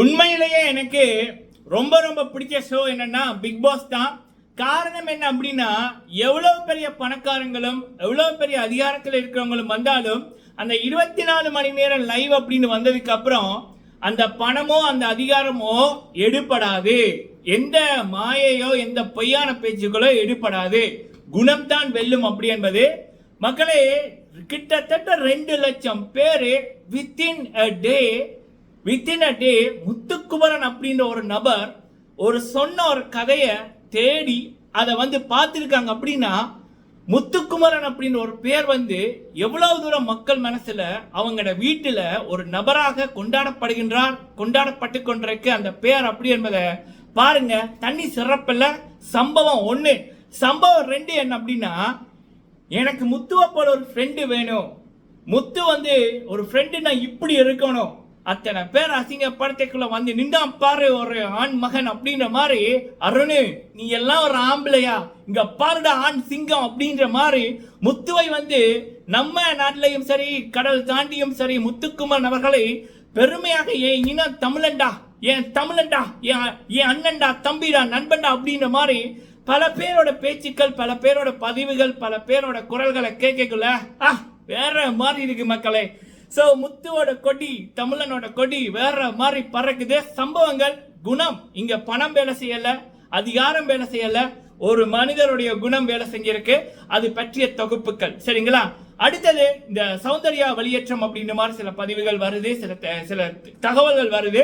உண்மையிலேயே எனக்கு ரொம்ப ரொம்ப பிடிச்ச ஷோ என்னன்னா பிக் பாஸ் தான். காரணம் என்ன அப்படின்னா எவ்வளவு பெரிய பணக்காரங்களும் எவ்வளவு பெரிய அதிகாரத்தில் இருக்கிறவங்களும் வந்தாலும் அந்த இருபத்தி நாலு மணி நேரம் லைவ் அப்படின்னு வந்ததுக்கு அப்புறம் அந்த பணமோ அந்த அதிகாரமோ எடுபடாது. எந்த மாயையோ எந்த பொய்யான பேச்சுக்களோ எடுபடாது. குணம்தான் வெல்லும் அப்படி என்பது. மக்களே கிட்டத்தட்ட ரெண்டு லட்சம் பேர் within a day within a day Muthukumaran அப்படின்ற ஒரு நபர் ஒரு சொன்ன ஒரு கதையை தேடி அதை வந்து பார்த்துருக்காங்க அப்படின்னா முத்துக்குமரன் அப்படின்ற ஒரு பேர் வந்து எவ்வளவு தூரம் மக்கள் மனசுல அவங்களோட வீட்டுல ஒரு நபராக கொண்டாடப்படுகின்றார் கொண்டாடப்பட்டு கொண்டிருக்கு அந்த பேர் அப்படி என்பதை பாருங்க. தண்ணி சிறப்பில்ல. சம்பவம் ஒன்று சம்பவம் ரெண்டு என்ன அப்படின்னா எனக்கு முத்துவை போல ஒரு ஃப்ரெண்டு வேணும். முத்து வந்து ஒரு ஃப்ரெண்டு நான் இப்படி இருக்கணும். அத்தனை பேர் அசிங்கப்படத்துக்குள்ள வந்து நின்றான் பாரு ஒரு ஆண் மகன் அப்படின்ற மாதிரி அருணு நீ எல்லாம் ஒரு ஆம்பளையா? இங்க பாருடா ஆண் சிங்கம் அப்படின்ற மாதிரி முத்துவை வந்து நம்ம நாட்டிலையும் சரி கடல் தாண்டியும் சரி முத்துக்குமன் அவர்களை பெருமையாக ஏன் இனம் தமிழன்டா? என் தமிழன்டா? என் என் அண்ணன்டா? தம்பிடா? நண்பன்டா? அப்படின்ற மாதிரி பல பேரோட பேச்சுக்கள் பல பேரோட பதிவுகள் பல பேரோட குரல்களை கேட்கக்குள்ள ஆ வேற மாதிரி இருக்கு மக்களே. சோ முத்துவோட கொடி தமிழனோட கொடி வேற மாதிரி பறக்குது. சம்பவங்கள் குணம். இங்க பணம் வேலை செய்யல அதிகாரம் வேலை செய்யல ஒரு மனிதருடைய குணம் வேலை செஞ்சிருக்கு. அது பற்றிய தொகுப்புகள். சரிங்களா? அடுத்தது இந்த சௌந்தர்யா வெளியேற்றம் அப்படின்ற மாதிரி சில பதிவுகள் வருது சில சில தகவல்கள் வருது.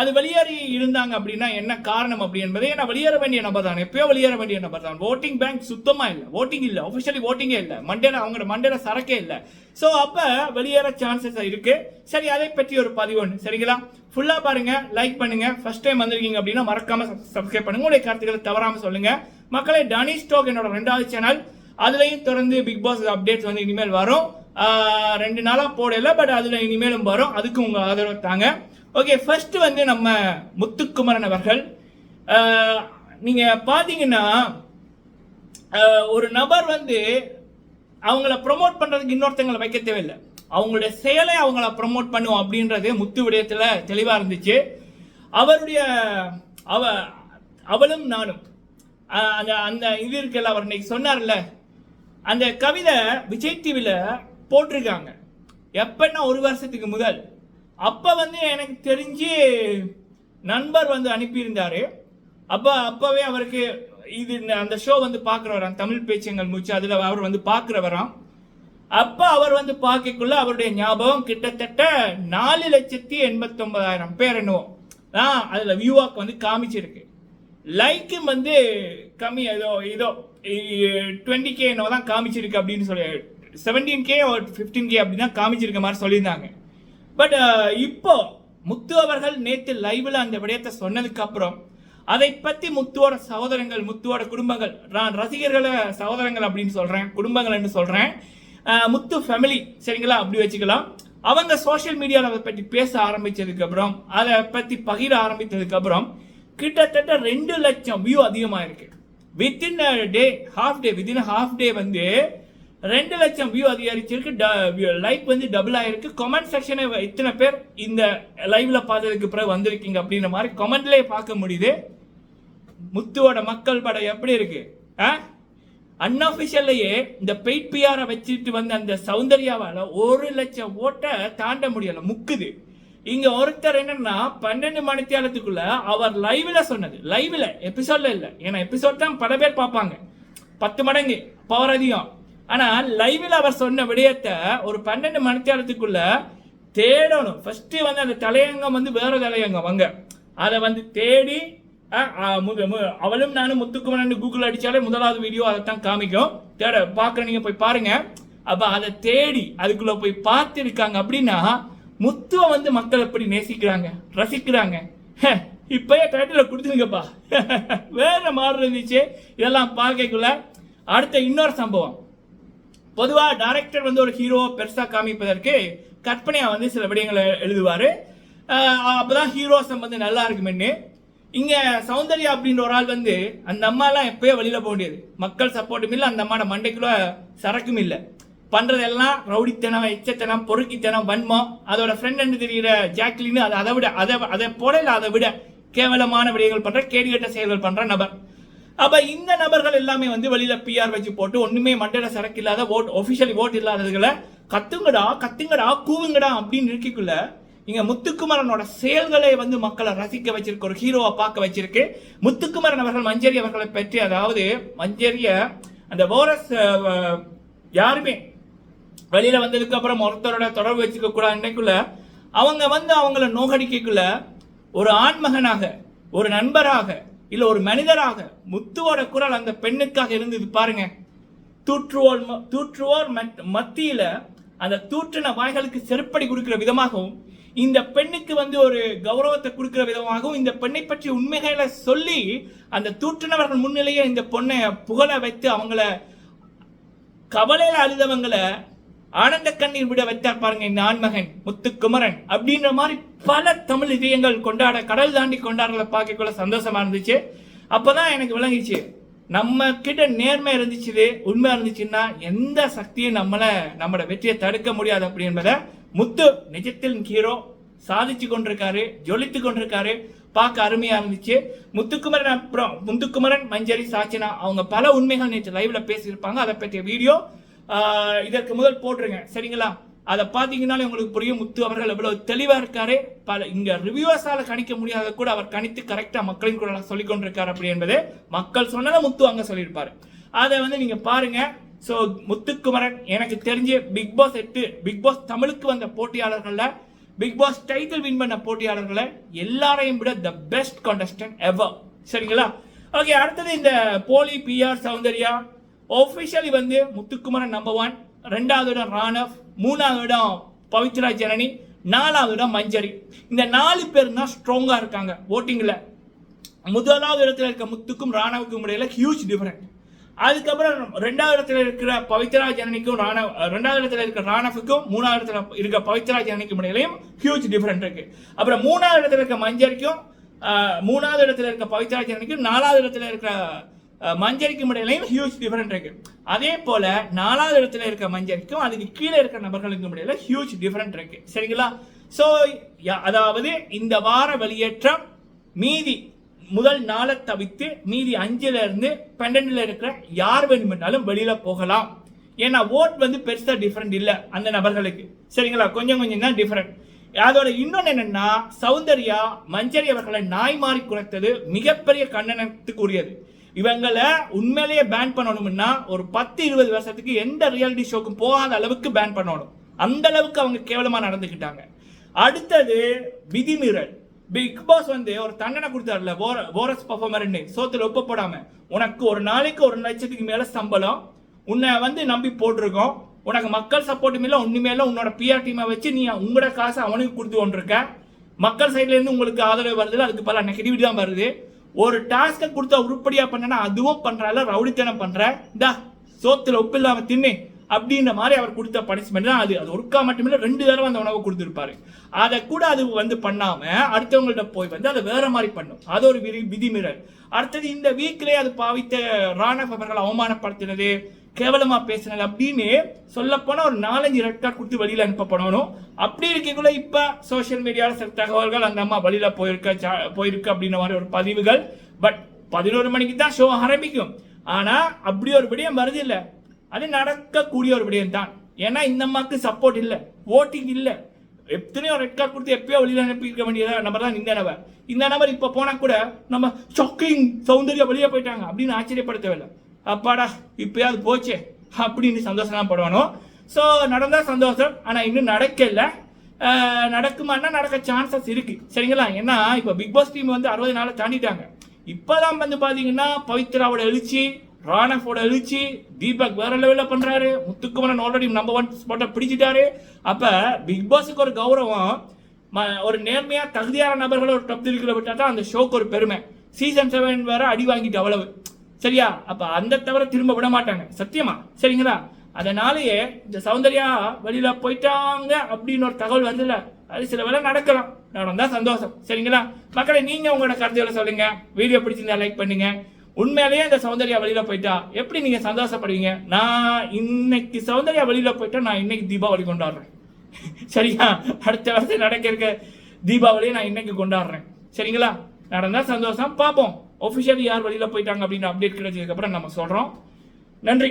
அது வெளியேறி இருந்தாங்க அப்படின்னா என்ன காரணம் அப்படி என்பதை ஏன்னா வெளியேற வேண்டிய நபர் தான். எப்பயோ வெளியேற வேண்டிய நபர் தான். ஓட்டிங் பேங்க் சுத்தமாக இல்லை. ஓட்டிங் இல்லை. ஒஃபிஷியலி ஓட்டிங்கே இல்லை. மண்டேல அவங்களோட மண்டேல சரக்கே இல்லை. ஸோ அப்போ வெளியேற சான்சஸ் இருக்கு. சரி அதை பற்றி ஒரு பதிவு ஒன்று சரிங்களா? ஃபுல்லாக பாருங்க. லைக் பண்ணுங்க. ஃபர்ஸ்ட் டைம் வந்திருக்கீங்க அப்படின்னா மறக்காம சப்ஸ்கிரைப் பண்ணுங்க. உங்களுடைய கருத்துக்களை தவறாம சொல்லுங்க. மக்களே டனி ஸ்டோக் என்னோட ரெண்டாவது சேனல் அதுலேயும் தொடர்ந்து பிக் பாஸ் அப்டேட்ஸ் வந்து இனிமேல் வரும். ரெண்டு நாளாக போடல பட் அதில் இனிமேலும் வரும். அதுக்கும் உங்கள் ஆதரவு தாங்க. ஓகே ஃபர்ஸ்ட் வந்து நம்ம முத்துக்குமரன் அவர்கள் நீங்கள் நீங்க பாத்தீங்கன்னா ஒரு நபர் வந்து அவங்கள ப்ரோமோட் பண்றதுக்கு இன்னொருத்தங்களை வைக்க தேவையில்லை. அவங்களுடைய செயலை அவங்கள ப்ரோமோட் பண்ணுவோம் அப்படின்றது முத்து விடயத்தில் தெளிவாக இருந்துச்சு. அவருடைய அவ அவளும் நானும் அந்த அந்த இது இருக்குல்ல அவர் இன்னைக்கு சொன்னார்ல அந்த கவிதை விஜய் டிவியில் போட்டிருக்காங்க. எப்பன்னா ஒரு வருஷத்துக்கு முதல். அப்போ வந்து எனக்கு தெரிஞ்சு நண்பர் வந்து அனுப்பியிருந்தார். அப்போ அப்போவே அவருக்கு இது இந்த- அந்த ஷோ வந்து பார்க்குறவராம் தமிழ் பேச்சங்கள் மூச்சு அதில் அவர் வந்து பார்க்குறவராம். அப்போ அவர் வந்து பார்க்கக்குள்ள அவருடைய ஞாபகம் கிட்டத்தட்ட நாலு லட்சத்தி எண்பத்தொன்பதாயிரம் பேர் என்னவோ. தான் அதில் வியூவாக்கு வந்து காமிச்சிருக்கு. லைக்கும் வந்து கம்மி ஏதோ ஏதோ டுவெண்ட்டி கே என்னவோ தான் காமிச்சிருக்கு அப்படின்னு சொல்லி செவன்டீன் கே ஒரு ஃபிஃப்டீன் கே அப்படி தான் காமிச்சிருக்க மாதிரி சொல்லியிருந்தாங்க. பட் uh, இப்போ முத்து அவர்கள் நேற்று லைவில் அந்த விடயத்தை சொன்னதுக்கு அப்புறம் அதை பற்றி முத்துவோட சகோதரங்கள் முத்துவோட குடும்பங்கள் நான் ரசிகர்களை சகோதரங்கள் அப்படின்னு சொல்கிறேன் குடும்பங்கள்னு சொல்கிறேன் முத்து ஃபேமிலி சரிங்களா? அப்படி வச்சுக்கலாம். அவங்க சோஷியல் மீடியாவில் அதை பற்றி பேச ஆரம்பித்ததுக்கப்புறம் அதை பற்றி பகிர ஆரம்பித்ததுக்கப்புறம் கிட்டத்தட்ட ரெண்டு லட்சம் வியூ அதிகமாக இருக்கு within day half day within half day வந்து ரெண்டு லட்சம் வியூ அதிகரிச்சிருக்கு. லைக் வந்து டபுள் ஆயிருக்கு. கமெண்ட் செக்ஷனை இத்தனை பேர் இந்த லைவ்ல பார்த்ததுக்கு பிறகு வந்திருக்கீங்க அப்படின்ற மாதிரி கமெண்ட்லேயே பார்க்க முடியுது. முத்துவோட மக்கள் படம் எப்படி இருக்கு? அன்அஃபிஷியல்லையே இந்த பெயிட் பிஆரை வச்சுட்டு வந்த அந்த சௌந்தர்யாவால ஒரு லட்சம் ஓட்டை தாண்ட முடியல. முக்குது. இங்க ஒருத்தர் என்னன்னா பன்னெண்டு மணி மணித்தியாலத்துக்குள்ள அவர் லைவ்ல சொன்னது. லைவ்ல எபிசோட்ல இல்ல. ஏன்னா எபிசோட் தான் பல பேர் பார்ப்பாங்க. பத்து மடங்கு பவர் அதிகம். ஆனால் லைவில் அவர் சொன்ன விடயத்தை ஒரு பன்னெண்டு மணி நேரத்துக்குள்ள தேடணும். ஃபஸ்ட்டு வந்து அந்த தலையங்கம் வந்து வேற தலையங்கம் அங்கே. அதை வந்து தேடி மு- அவளும் நானும் முத்துக்குமரன் கூகுள் அடித்தாலே முதலாவது வீடியோ அதை தான் காமிக்கும். தேட பார்க்குற நீங்கள் போய் பாருங்கள் அப்போ அதை தேடி அதுக்குள்ளே போய் பார்த்துருக்காங்க அப்படின்னா முத்துவை வந்து மக்கள் எப்படி நேசிக்கிறாங்க? ரசிக்கிறாங்க. இப்போயே இப்பயே டைட்டில் கொடுத்துருங்கப்பா. வேற மாதிரி இருந்துச்சு. இதெல்லாம் பார்க்கக்குள்ள அடுத்த இன்னொரு சம்பவம். பொதுவாக டைரக்டர் வந்து ஒரு ஹீரோவை பெருசாக காமிப்பதற்கு கற்பனையாக வந்து சில விடயங்களை எழுதுவார். அப்போதான் ஹீரோசம் வந்து நல்லா இருக்குமென்னு. இங்கே சௌந்தர்யா அப்படின்ற ஒரு ஆள் வந்து அந்த அம்மாலாம் எப்பயோ வெளியில் போக முடியாது மக்கள் சப்போர்ட்டும் இல்லை அந்த அம்மாவோட மண்டைக்குள்ள சரக்கும் இல்லை. பண்ணுறதெல்லாம் ரவுடித்தனம் எச்சத்தனம் பொறுக்கித்தனம் வன்மம். அதோட ஃப்ரெண்ட் என்று தெரிகிற ஜாக்லின்னு அது அதை விட அதை அதை போல இல்லை அதை விட கேவலமான விடயங்கள் பண்ணுற கேடுகட்ட செயல்கள் பண்ணுற நபர். அப்ப இந்த நபர்கள் எல்லாமே வந்து வெளியில பிஆர் வச்சு போட்டு ஒண்ணுமே மண்டல சரக்கு இல்லாத ஓட் ஒபிஷியலி ஓட் இல்லாததுகளை கத்துங்கடா கத்துங்கடா கூவுங்கடா அப்படின்னு இருக்கிக்குள்ள இங்க முத்துக்குமரனோட செயல்களை வந்து மக்களை ரசிக்க வச்சிருக்கு ஒரு ஹீரோவை பார்க்க வச்சிருக்கு. முத்துக்குமரன் அவர்கள் மஞ்சரி அவர்களை பற்றி அதாவது மஞ்சரிய அந்த போரஸ் யாருமே வெளியில வந்ததுக்கு அப்புறம் ஒருத்தரோட தொடர்பு வச்சுக்க கூடாது இன்னைக்குள்ள அவங்க வந்து அவங்கள நோகடிக்கக்குள்ள ஒரு ஆண்மகனாக ஒரு நண்பராக இல்ல ஒரு மனிதராக முத்துவோட குரல் அந்த பெண்ணுக்காக இருந்தது பாருங்க. தூற்றுவோர் தூற்றுவோர் மத்- மத்தியில அந்த தூற்றின வாய்களுக்கு செருப்படி கொடுக்கிற விதமாகவும் இந்த பெண்ணுக்கு வந்து ஒரு கௌரவத்தை கொடுக்கிற விதமாகவும் இந்த பெண்ணை பற்றி உண்மைகளை சொல்லி அந்த தூற்றினவர்கள் முன்னிலையே இந்த பொண்ணை புகழ வைத்து அவங்கள கவலையில் அழுதவங்களை ஆனந்த கண்ணீர் விட வைத்தார் பாருங்க இந்த ஆண்மகன் முத்துக்குமரன் அப்படின்ற மாதிரி பல தமிழ் இதயங்கள் கொண்டாட கடல் தாண்டி கொண்டாடுறத பார்க்கக்குள்ள சந்தோஷமா இருந்துச்சு. அப்போதான் எனக்கு விளங்கிச்சு நம்ம கிட்ட நேர்மை இருந்துச்சு உண்மை இருந்துச்சுன்னா எந்த சக்தியும் நம்மளை நம்மளோட வெற்றியை தடுக்க முடியாது அப்படி என்பதை முத்து நிஜத்தில் ஹீரோ சாதிச்சு கொண்டிருக்காரு ஜொலித்து கொண்டிருக்காரு பார்க்க அருமையா இருந்துச்சு. முத்துக்குமரன் அப்புறம் முத்துக்குமரன் மஞ்சரி சாச்சினா அவங்க பல உண்மைகள் நேற்று லைவ்ல பேசியிருப்பாங்க. அதை பற்றிய வீடியோ இதற்கு முதல் போட்டுருங்க. சரிங்களா? அதை பார்த்தீங்கன்னாலே உங்களுக்கு புரியும். முத்து அவர்கள் எவ்வளவு தெளிவாக இருக்காரு. பல இங்கே ரிவ்யூவர்ஸால கணிக்க முடியாத கூட அவர் கணித்து கரெக்டாக மக்களின் கூட சொல்லிக் கொண்டிருக்காரு அப்படி என்பது மக்கள் சொன்னதை முத்து அங்கே சொல்லியிருப்பார். அதை வந்து நீங்கள் பாருங்கள் ஸோ முத்துக்குமரன் எனக்கு தெரிஞ்சு பிக் பாஸ் எட்டு பிக் பாஸ் தமிழுக்கு வந்த போட்டியாளர்களில் பிக் பாஸ் டைட்டில் வின் பண்ண போட்டியாளர்களை எல்லாரையும் விட த பெஸ்ட் contestant எவர் சரிங்களா? ஓகே அடுத்தது இந்த போலி பிஆர் சௌந்தர்யா ஒஃபிஷியலி வந்து முத்துக்குமரன் நம்பர் ஒன் ரெண்டாவது இடம் ராணவ் மூணாவது இடம் பவித்ரா ஜனனி நாலாவது இடம் மஞ்சரி. இந்த நாலு பேர் தான் ஸ்ட்ராங்காக இருக்காங்க ஓட்டிங்கில் முதலாவது இடத்துல இருக்க முத்துக்கும் ராணவுக்கும் இடையில ஹியூஜ் டிஃபரெண்ட் அதுக்கப்புறம் ரெண்டாவது இடத்துல இருக்கிற பவித்ரா ஜனனிக்கும் ராணவ் ரெண்டாவது இடத்துல இருக்கிற ராணவுக்கும் மூணாவது இடத்துல இருக்க பவித்ரா ஜனனிக்கும் இடையிலையும் ஹியூஜ் டிஃபரெண்ட் இருக்கு. அப்புறம் மூணாவது இடத்துல இருக்க மஞ்சரிக்கும் மூணாவது இடத்துல இருக்க பவித்ரா ஜனனிக்கும் நாலாவது இடத்துல இருக்கிற மஞ்சரிக்கும் இடையிலையும் ஹியூஜ் டிஃபரெண்ட் இருக்கு. அதே போல நாலாவது இடத்துல இருக்க மஞ்சரிக்கும் அதுக்கு கீழே இருக்க நபர்களுக்கும் இடையில ஹியூஜ் டிஃபரெண்ட் இருக்கு. சரிங்களா? ஸோ அதாவது இந்த வார வெளியேற்றம் மீதி முதல் நாளை தவித்து மீதி அஞ்சுல இருந்து பன்னெண்டுல இருக்கிற யார் வேணுமென்றாலும் வெளியில போகலாம். ஏன்னா ஓட் வந்து பெருசா டிஃப்ரெண்ட் இல்லை அந்த நபர்களுக்கு. சரிங்களா? கொஞ்சம் கொஞ்சம் தான் டிஃப்ரெண்ட் அதோட இன்னொன்று என்னன்னா சௌந்தர்யா மஞ்சரி அவர்களை நாய் மாறி குறைத்தது மிகப்பெரிய கண்டனத்துக்குரியது. இவங்களை உண்மையிலேயே பேன் பண்ணணும்னா ஒரு பத்து இருபது வருஷத்துக்கு எந்த ரியாலிட்டி ஷோக்கும் போகாத அளவுக்கு பேன் பண்ணணும். அந்த அளவுக்கு அவங்க கேவலமாக நடந்துக்கிட்டாங்க. அடுத்தது விதிமீறல். பிக் பாஸ் வந்து ஒரு தண்டனை கொடுத்தாருல போரஸ் பர்ஃபார்மர்னு சோத்துல ஒப்ப போடாம உனக்கு ஒரு நாளைக்கு ஒரு லட்சத்துக்கு மேல சம்பளம். உன்னை வந்து நம்பி போட்டிருக்கோம். உனக்கு மக்கள் சப்போர்ட்டும் இல்லை ஒண்ணுமே இல்லை உன்னோட பிஆர் டீமை வச்சு நீ உங்களோட காசை அவனுக்கு கொடுத்து கொண்டிருக்க மக்கள் சைட்ல இருந்து உங்களுக்கு ஆதரவு வருது அதுக்கு பல நெகட்டிவிட்டி தான் வருது. ஒரு டாஸ்க்கை கொடுத்தா உருப்படியா பண்ணனா அதுவும் பண்றால ரவுடித்தனம் பண்ற. இந்தா சோத்துல உப்பு இல்லாம தின்னு. அப்படின்ற மாதிரி அவர் கொடுத்த பனிஷ்மெண்ட் தான் அது. அது ஒருக்கா மட்டுமில்லை ரெண்டு தடவை அந்த உணவை கொடுத்துருப்பாரு. அதை கூட அது வந்து பண்ணாம அடுத்தவங்கள்ட்ட போய் வந்து அதை வேற மாதிரி பண்ணும். அது ஒரு விதி விதிமீறல் அடுத்தது இந்த வீக்லேயே அது பாவித்த ராணவ் அவர்களை அவமானப்படுத்தினது கேவலமா பேசினது அப்படின்னு சொல்லப்போனால் ஒரு நாலஞ்சு ரெட் கார்டு கொடுத்து வழியில் அனுப்பப்படணும். அப்படி இருக்கக்குள்ள இப்போ சோஷியல் மீடியாவில் சில தகவல்கள் அந்த அம்மா வழியில் போயிருக்க போயிருக்கு அப்படின்ற மாதிரி ஒரு பதிவுகள். பட் பதினோரு மணிக்கு தான் ஷோ ஆரம்பிக்கும். ஆனால் அப்படி ஒரு விடயம் வருது இல்லை. அது நடக்கக்கூடிய ஒரு விடயம் தான் ஏன்னா இந்த அம்மாவுக்கு சப்போர்ட் இல்லை ஓட்டிங் இல்லை. எத்தனையோ ரெட் கார்டு கொடுத்து எப்பயோ வெளியில் அனுப்பியிருக்க வேண்டியதாக நபர் தான் இந்த நபர் இந்த நபர் இப்போ போனால் கூட நம்ம ஷாக்கிங் சௌந்தர்யா வெளியே போயிட்டாங்க அப்படின்னு ஆச்சரியப்படுத்தவில்லை அப்பாடா இப்பயாவது போச்சே அப்படின்னு சந்தோஷம்லாம் படுவானோ? ஸோ நடந்தால் சந்தோஷம் ஆனால் இன்னும் நடக்கல. நடக்குமானா நடக்க சான்சஸ் இருக்கு. சரிங்களா? ஏன்னா இப்போ பிக் பாஸ் டீம் வந்து அறுபது நாளை தாண்டிட்டாங்க. இப்போதான் வந்து பார்த்தீங்கன்னா பவித்ராவோட எழுச்சி ராணஃபோட எழுச்சி தீபக் வேற லெவலில் பண்ணுறாரு முத்துக்குமரன் ஆல்ரெடி நம்பர் ஒன் ஸ்பாட்டை பிடிச்சிட்டாரு. அப்போ பிக் பாஸுக்கு ஒரு கௌரவம் ம- ஒரு நேர்மையாக தகுதியான நபர்களை ஒரு டப் இருக்கிற விட்டா தான் அந்த ஷோக்கு ஒரு பெருமை. சீசன் செவன் வேற அடி வாங்கிட்டு அவ்வளவு. சரியா? அப்போ அந்த தவிர திரும்ப விட மாட்டாங்க. சத்தியமா? சரிங்களா? அதனாலேயே இந்த சௌந்தர்யா வெளியில் போயிட்டாங்க அப்படின்னு ஒரு தகவல் வருதுல்ல அது சில வேலை நடக்கலாம். நடந்தால் சந்தோஷம். சரிங்களா? மக்களை நீங்கள் உங்களோட கருத்துக்களை சொல்லுங்கள் வீடியோ பிடிச்சிருந்தா லைக் பண்ணுங்கள் உண்மையிலேயே இந்த சௌந்தர்யா வெளியில போயிட்டா எப்படி நீங்க சந்தோஷப்படுவீங்க? நான் இன்னைக்கு சௌந்தர்யா வெளியில போயிட்டா நான் இன்னைக்கு தீபாவளி கொண்டாடுறேன். சரியா? அடுத்த வருஷம் நடக்க இருக்க தீபாவளியை நான் இன்னைக்கு கொண்டாடுறேன். சரிங்களா? நடந்தா சந்தோஷம். பார்ப்போம். ஒஃபிஷியல் யார் வெளியில போயிட்டாங்க அப்படின்னு அப்டேட் கிடைச்சதுக்கப்புறம் நம்ம சொல்றோம். நன்றி.